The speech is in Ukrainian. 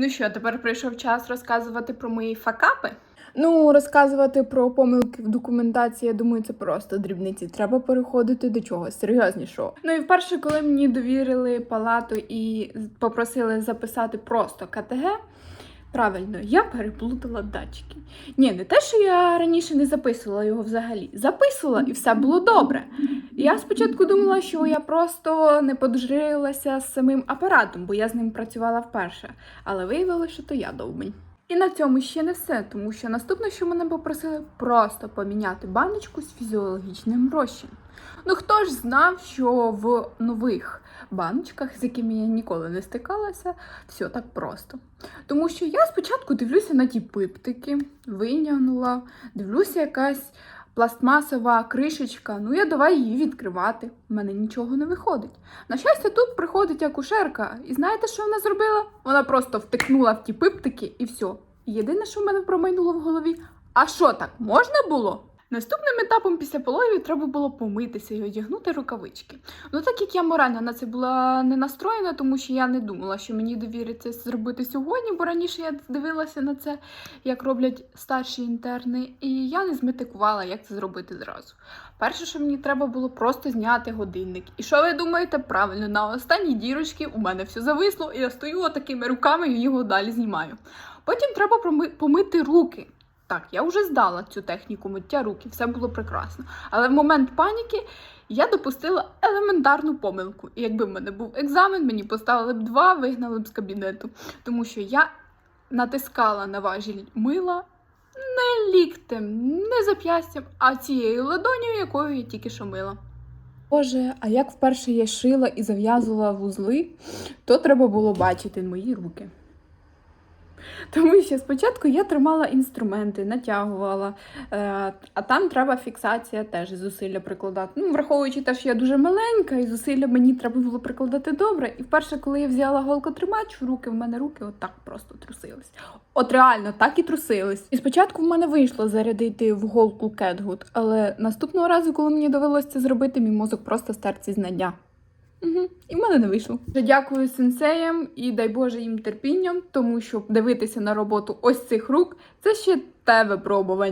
Ну що, тепер прийшов час розказувати про мої факапи. Ну, розказувати про помилки в документації, я думаю, це просто дрібниці. Треба переходити до чогось серйознішого. Ну і вперше, коли мені довірили палату і попросили записати просто КТГ, правильно, я переплутала датчики. Ні, не те, що я раніше не записувала його взагалі. Записувала і все було добре. Я спочатку думала, що я просто не подружилася з самим апаратом, бо я з ним працювала вперше. Але виявилося, що то я довбень. І на цьому ще не все, тому що наступне, що мене попросили, просто поміняти баночку з фізіологічним розчином. Ну хто ж знав, що в нових баночках, з якими я ніколи не стикалася, все так просто. Тому що я спочатку дивлюся на ті пиптики, винянула, дивлюся якась пластмасова кришечка. Ну я давай її відкривати. У мене нічого не виходить. На щастя, тут приходить акушерка, і знаєте, що вона зробила? Вона просто втикнула в ті пиптики і все. Єдине, що в мене промайнуло в голові, а що так можна було? Наступним етапом після пологів треба було помитися і одягнути рукавички. Ну так як я морально на це була не настроєна, тому що я не думала, що мені довіриться зробити сьогодні, бо раніше я дивилася на це, як роблять старші інтерни, і я не зметикувала, як це зробити зразу. Перше, що мені треба було просто зняти годинник. І що ви думаєте? Правильно, на останній дірочці у мене все зависло, і я стою отакими руками і його далі знімаю. Потім треба помити руки. Так, я вже здала цю техніку миття рук, і все було прекрасно. Але в момент паніки я допустила елементарну помилку. І якби в мене був екзамен, мені поставили б два, вигнали б з кабінету. Тому що я натискала на важіль мила не ліктем, не зап'ястям, а цією ладонью, якою я тільки що мила. Боже, а як вперше я шила і зав'язувала вузли, то треба було бачити мої руки. Тому що спочатку я тримала інструменти, натягувала, е, а там треба фіксація теж зусилля прикладати. Ну, враховуючи те, що я дуже маленька, і зусилля мені треба було прикладати добре. І вперше, коли я взяла голкотримач в руки, в мене руки отак просто трусились. От реально, так і трусились. І спочатку в мене вийшло зарядити в голку кетгут, але наступного разу, коли мені довелося це зробити, мій мозок просто стерці знання. Угу. І в мене не вийшло. Дякую сенсеям і дай Боже їм терпінням, тому що дивитися на роботу ось цих рук це ще те випробування.